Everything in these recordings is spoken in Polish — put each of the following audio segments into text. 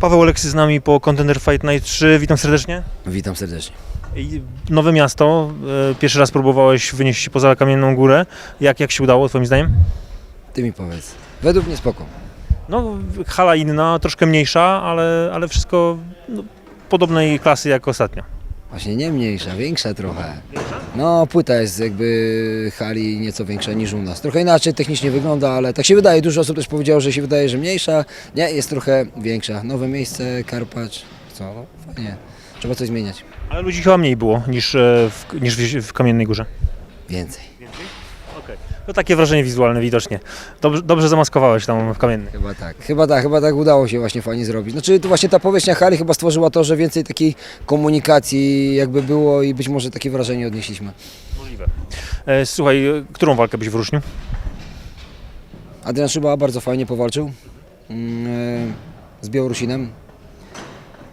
Paweł Oleksy z nami po Contender Fight Night 3. Witam serdecznie. Witam serdecznie. I Nowe miasto. e, Pierwszy raz próbowałeś wynieść się poza Kamienną Górę. Jak, jak się udało, twoim zdaniem? Ty mi powiedz. Według mnie spoko. No, hala inna, troszkę mniejsza, ale, ale wszystko no, podobnej klasy jak ostatnio. Właśnie nie mniejsza, większa trochę. No, płyta jest jakby hali nieco większa niż u nas. Trochę inaczej technicznie wygląda, ale tak się wydaje. Dużo osób też powiedziało, że się wydaje, że mniejsza. Nie, jest trochę większa. Nowe miejsce, Karpacz. Co? No, fajnie. Trzeba coś zmieniać. Ale ludzi chyba mniej było niż, e, w, niż w, w Kamiennej Górze. Więcej. Okej. To takie wrażenie wizualne widocznie. Dobrze, dobrze zamaskowałeś tam w Kamiennej. Chyba tak. Chyba tak, chyba tak udało się właśnie fajnie zrobić. Znaczy to właśnie ta powierzchnia hali chyba stworzyła to, że więcej takiej komunikacji jakby było i być może takie wrażenie odnieśliśmy. Możliwe. E, Słuchaj, e, którą walkę byś wyróżnił? Adrian Szyba bardzo fajnie powalczył mm, e, z Białorusinem,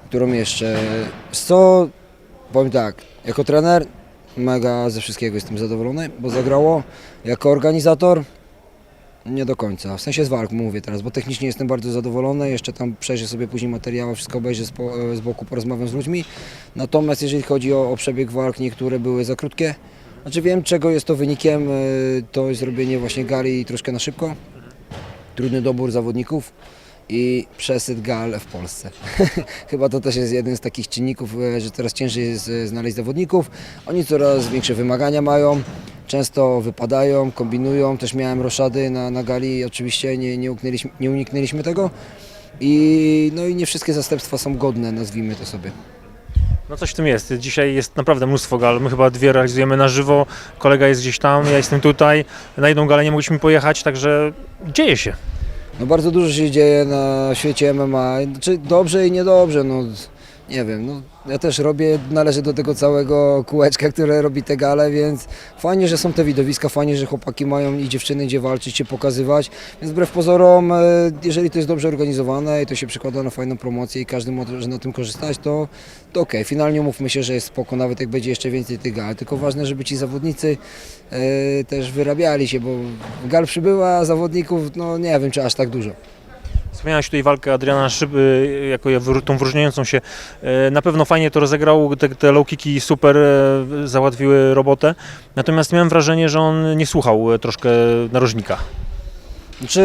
którą jeszcze, z co powiem tak, jako trener mega ze wszystkiego jestem zadowolony, bo zagrało, jako organizator? Nie do końca, w sensie z walk mówię teraz, bo technicznie jestem bardzo zadowolony, jeszcze tam przejrzę sobie później materiały, wszystko obejrzę z, po, e, z boku, porozmawiam z ludźmi, natomiast jeżeli chodzi o, o przebieg walk, niektóre były za krótkie, znaczy wiem czego jest to wynikiem, e, to jest zrobienie właśnie gali troszkę na szybko, trudny dobór zawodników i przesyt gal w Polsce. Chyba to też jest jeden z takich czynników, e, że coraz ciężej jest e, znaleźć zawodników. Oni coraz większe wymagania mają, często wypadają, kombinują. Też miałem roszady na, na gali, oczywiście nie, nie, uniknęliśmy, nie uniknęliśmy tego. I, no i nie wszystkie zastępstwa są godne, nazwijmy to sobie. No coś w tym jest. Dzisiaj jest naprawdę mnóstwo gal. My chyba dwie realizujemy na żywo. Kolega jest gdzieś tam, ja jestem tutaj. Na jedną galę nie mogliśmy pojechać, także dzieje się. No bardzo dużo się dzieje na świecie MMA, czy dobrze i niedobrze, no nie wiem, no ja też robię, należę do tego całego kółeczka, które robi te gale, więc fajnie, że są te widowiska, fajnie, że chłopaki mają i dziewczyny gdzie walczyć, się pokazywać, więc wbrew pozorom, e, jeżeli to jest dobrze organizowane i to się przekłada na fajną promocję i każdy może na tym korzystać, to, to okej, finalnie umówmy się, że jest spoko, nawet jak będzie jeszcze więcej tych gal, tylko ważne, żeby ci zawodnicy e, też wyrabiali się, bo gal przybyła, zawodników, no nie wiem, czy aż tak dużo. Wspomniałeś tutaj walkę Adriana Szyby jako wr- tą wyróżniającą się. E, Na pewno fajnie to rozegrał, te, te low kicki super e, załatwiły robotę. Natomiast miałem wrażenie, że on nie słuchał troszkę narożnika. Czy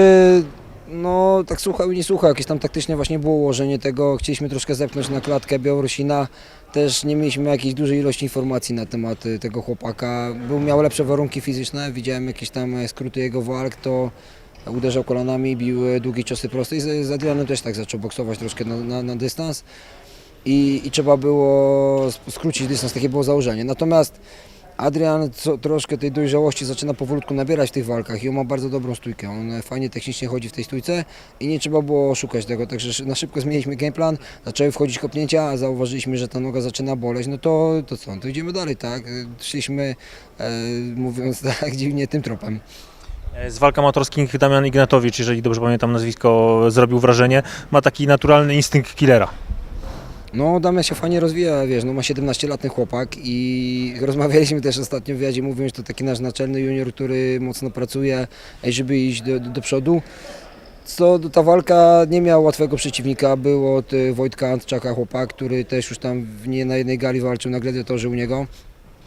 no tak słuchał i nie słuchał, jakieś tam taktyczne właśnie było ułożenie tego, chcieliśmy troszkę zepchnąć na klatkę Białorusina, też nie mieliśmy jakiejś dużej ilości informacji na temat y, tego chłopaka, był, miał lepsze warunki fizyczne, widziałem jakieś tam e, skróty jego walk, to uderzał kolanami, bił e, długie ciosy proste i z, Adrianem też tak zaczął boksować troszkę na, na, na dystans i, i trzeba było sk- skrócić dystans, takie było założenie. Natomiast Adrian co, troszkę tej dojrzałości zaczyna powolutku nabierać w tych walkach i on ma bardzo dobrą stójkę. On e, fajnie technicznie chodzi w tej stójce i nie trzeba było szukać tego, także na szybko zmieniliśmy game plan, zaczęły wchodzić kopnięcia, a zauważyliśmy, że ta noga zaczyna boleć, no to, to co, to idziemy dalej, tak? E, Szliśmy, e, mówiąc tak dziwnie, tym tropem. E, Z walk amatorskich Damian Ignatowicz, jeżeli dobrze pamiętam nazwisko, zrobił wrażenie. Ma taki naturalny instynkt killera. No, Damian się fajnie rozwija, wiesz, no ma 17-letny chłopak i rozmawialiśmy też ostatnio w wywiadzie, mówią, że to taki nasz naczelny junior, który mocno pracuje, żeby iść do, do, do przodu. Co ta walka nie miała łatwego przeciwnika, był od y, Wojtka Antczaka chłopak, który też już tam nie na jednej gali walczył na gladiatorze u niego.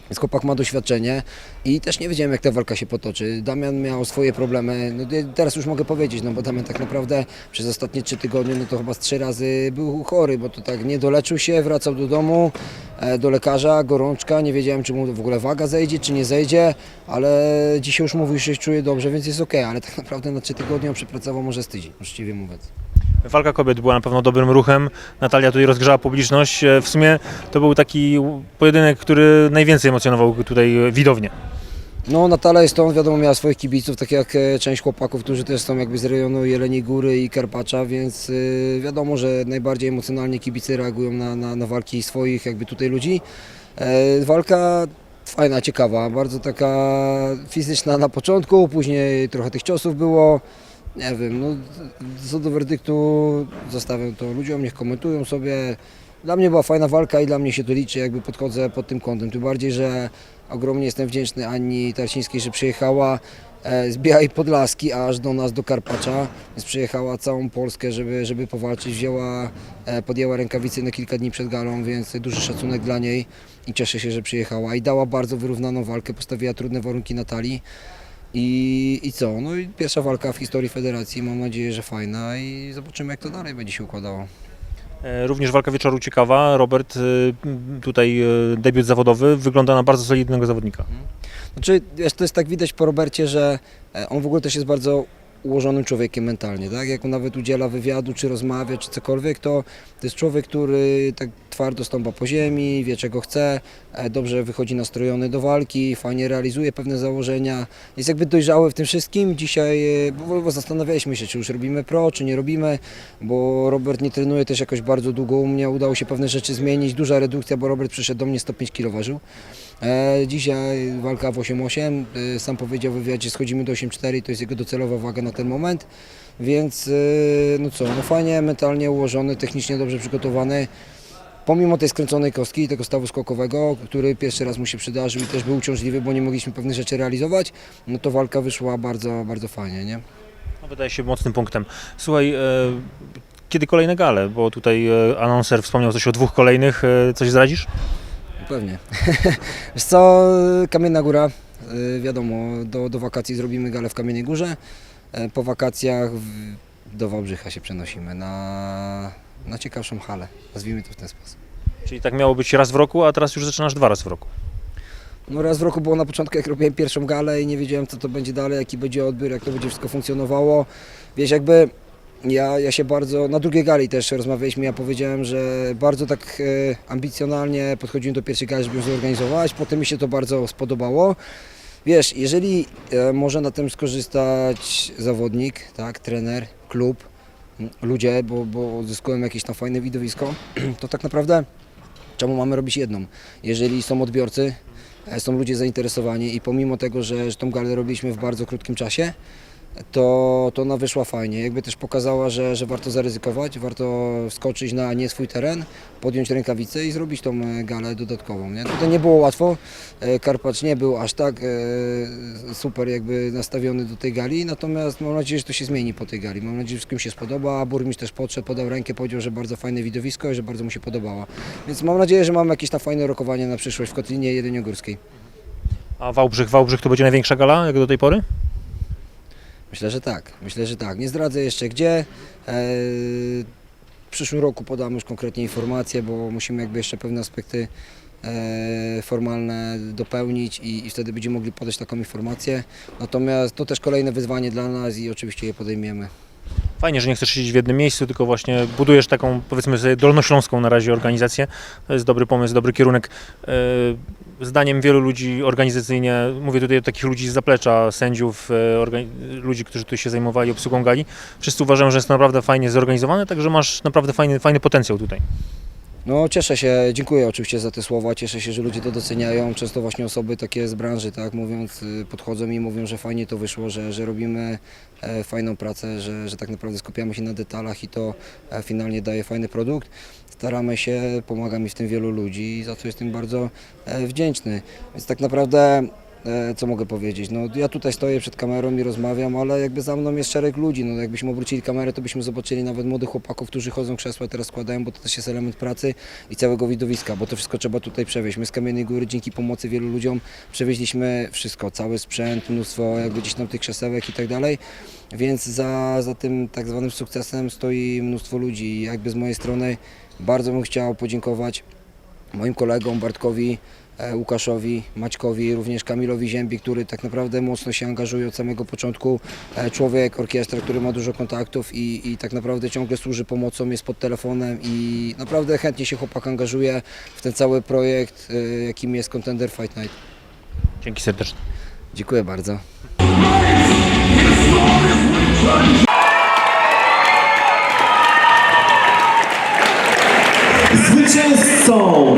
Więc chłopak ma doświadczenie i też nie wiedziałem jak ta walka się potoczy. Damian miał swoje problemy, no teraz już mogę powiedzieć, no bo Damian tak naprawdę przez ostatnie trzy tygodnie, no to chyba z trzy razy był chory, bo to tak nie doleczył się, wracał do domu, e, do lekarza, gorączka, nie wiedziałem czy mu w ogóle waga zejdzie, czy nie zejdzie, ale dzisiaj już mówił, że się czuje dobrze, więc jest ok, ale tak naprawdę na trzy tygodnie on przepracował może z tydzień, uczciwie mówiąc. Walka kobiet była na pewno dobrym ruchem. Natalia tutaj rozgrzała publiczność. E, W sumie to był taki pojedynek, który najwięcej emocjonował tutaj widownię. No Natala jest to, wiadomo, miała swoich kibiców, tak jak e, część chłopaków, którzy też są jakby z rejonu Jeleniej Góry i Karpacza, więc y, wiadomo, że najbardziej emocjonalnie kibice reagują na, na, na walki swoich jakby tutaj ludzi. E, walka fajna, ciekawa, bardzo taka fizyczna na początku, później trochę tych ciosów było. Nie wiem, no co do werdyktu zostawiam to ludziom, niech komentują sobie. Dla mnie była fajna walka i dla mnie się to liczy, jakby podchodzę pod tym kątem. Tym bardziej, że ogromnie jestem wdzięczny Ani Tarsińskiej, że przyjechała. e, z Białej Podlaski aż do nas, do Karpacza, więc przyjechała całą Polskę, żeby, żeby powalczyć, wzięła, e, podjęła rękawice na kilka dni przed galą, więc duży szacunek dla niej i cieszę się, że przyjechała i dała bardzo wyrównaną walkę, postawiła trudne warunki Natalii. I, I co? No i pierwsza walka w historii federacji, mam nadzieję, że fajna i zobaczymy jak to dalej będzie się układało. E, Również walka wieczoru ciekawa. Robert, e, tutaj e, debiut zawodowy, wygląda na bardzo solidnego zawodnika. Znaczy, to jest tak widać po Robercie, że on w ogóle też jest bardzo ułożonym człowiekiem mentalnie, tak? Jak on nawet udziela wywiadu, czy rozmawia, czy cokolwiek, to to jest człowiek, który tak twardo stąpa po ziemi, wie czego chce, e, dobrze wychodzi nastrojony do walki, fajnie realizuje pewne założenia, jest jakby dojrzały w tym wszystkim. Dzisiaj, e, bo, zastanawialiśmy się, czy już robimy pro, czy nie robimy, bo Robert nie trenuje też jakoś bardzo długo u mnie, udało się pewne rzeczy zmienić, duża redukcja, bo Robert przyszedł do mnie 105 kg ważył. E, Dzisiaj walka w 8-8, e, sam powiedział w wywiadzie, schodzimy do 8-4, to jest jego docelowa waga na ten moment, więc no co, no fajnie, mentalnie ułożony, technicznie dobrze przygotowany. Pomimo tej skręconej kostki, tego stawu skokowego, który pierwszy raz mu się przydarzył i też był uciążliwy, bo nie mogliśmy pewnych rzeczy realizować, no to walka wyszła bardzo, bardzo fajnie, nie? No, Wydaje się mocnym punktem. Słuchaj, e, kiedy kolejne gale? Bo tutaj e, anonser wspomniał coś o dwóch kolejnych. E, Coś zdradzisz? Pewnie. Wiesz co, Kamienna Góra, y, wiadomo, do, do wakacji zrobimy galę w Kamiennej Górze. E, Po wakacjach w, do Wałbrzycha się przenosimy na, na ciekawszą halę, nazwijmy to w ten sposób. Czyli tak miało być raz w roku, a teraz już zaczynasz dwa razy w roku. No raz w roku było na początku, jak robiłem pierwszą galę i nie wiedziałem, co to będzie dalej, jaki będzie odbiór, jak to będzie wszystko funkcjonowało. Wiesz, jakby ja, ja się bardzo, na drugiej gali też rozmawialiśmy, ja powiedziałem, że bardzo tak e, ambicjonalnie podchodziłem do pierwszej gali, żeby ją zorganizować, potem mi się to bardzo spodobało. Wiesz, jeżeli e, może na tym skorzystać zawodnik, tak, trener, klub, ludzie, bo, bo uzyskują jakieś tam fajne widowisko, to tak naprawdę czemu mamy robić jedną? Jeżeli są odbiorcy, e, są ludzie zainteresowani i pomimo tego, że, że tą galę robiliśmy w bardzo krótkim czasie, to, to ona wyszła fajnie. Jakby też pokazała, że, że warto zaryzykować, warto wskoczyć na nie swój teren, podjąć rękawice i zrobić tą e, galę dodatkową. Nie? Tutaj nie było łatwo. E, Karpacz nie był aż tak e, super jakby nastawiony do tej gali, natomiast mam nadzieję, że to się zmieni po tej gali. Mam nadzieję, że wszystkim się spodoba. Burmistrz też podszedł, podał rękę, powiedział, że bardzo fajne widowisko i że bardzo mu się podobało. Więc mam nadzieję, że mamy jakieś tam fajne rokowanie na przyszłość w Kotlinie Jedyniogórskiej. A Wałbrzych, Wałbrzych to będzie największa gala, jak do tej pory? Myślę, że tak. Myślę, że tak. Nie zdradzę jeszcze gdzie. E, W przyszłym roku podam już konkretnie informacje, bo musimy jakby jeszcze pewne aspekty e, formalne dopełnić i, i wtedy będziemy mogli podać taką informację. Natomiast to też kolejne wyzwanie dla nas i oczywiście je podejmiemy. Fajnie, że nie chcesz siedzieć w jednym miejscu, tylko właśnie budujesz taką, powiedzmy sobie, dolnośląską na razie organizację. To jest dobry pomysł, dobry kierunek. E, Zdaniem wielu ludzi organizacyjnie, mówię tutaj o takich ludzi z zaplecza, sędziów, e, ludzi, którzy tu się zajmowali obsługą gali, wszyscy uważają, że jest naprawdę fajnie zorganizowane, także masz naprawdę fajny, fajny potencjał tutaj. No cieszę się, dziękuję oczywiście za te słowa, cieszę się, że ludzie to doceniają. Często właśnie osoby takie z branży, tak mówiąc, y, podchodzą i mówią, że fajnie to wyszło, że, że robimy e, fajną pracę, że, że tak naprawdę skupiamy się na detalach i to e, finalnie daje fajny produkt. Staramy się, pomaga mi w tym wielu ludzi i za co jestem bardzo e, wdzięczny. Więc tak naprawdę co mogę powiedzieć? No, ja tutaj stoję przed kamerą i rozmawiam, ale jakby za mną jest szereg ludzi. No, jakbyśmy obrócili kamerę, to byśmy zobaczyli nawet młodych chłopaków, którzy chodzą krzesła, teraz składają, bo to też jest element pracy i całego widowiska, bo to wszystko trzeba tutaj przewieźć. My z Kamiennej Góry dzięki pomocy wielu ludziom przewieźliśmy wszystko, cały sprzęt, mnóstwo jakby gdzieś tam tych krzesełek i tak dalej. Więc za, za tym tak zwanym sukcesem stoi mnóstwo ludzi i jakby z mojej strony bardzo bym chciał podziękować moim kolegom Bartkowi, e, Łukaszowi, Maćkowi, również Kamilowi Ziębi, który tak naprawdę mocno się angażuje od samego początku. E, Człowiek, orkiestra, który ma dużo kontaktów i, i tak naprawdę ciągle służy pomocą, jest pod telefonem i naprawdę chętnie się chłopak angażuje w ten cały projekt, e, jakim jest Contender Fight Night. Dzięki serdecznie. Dziękuję bardzo. Zwycięzcą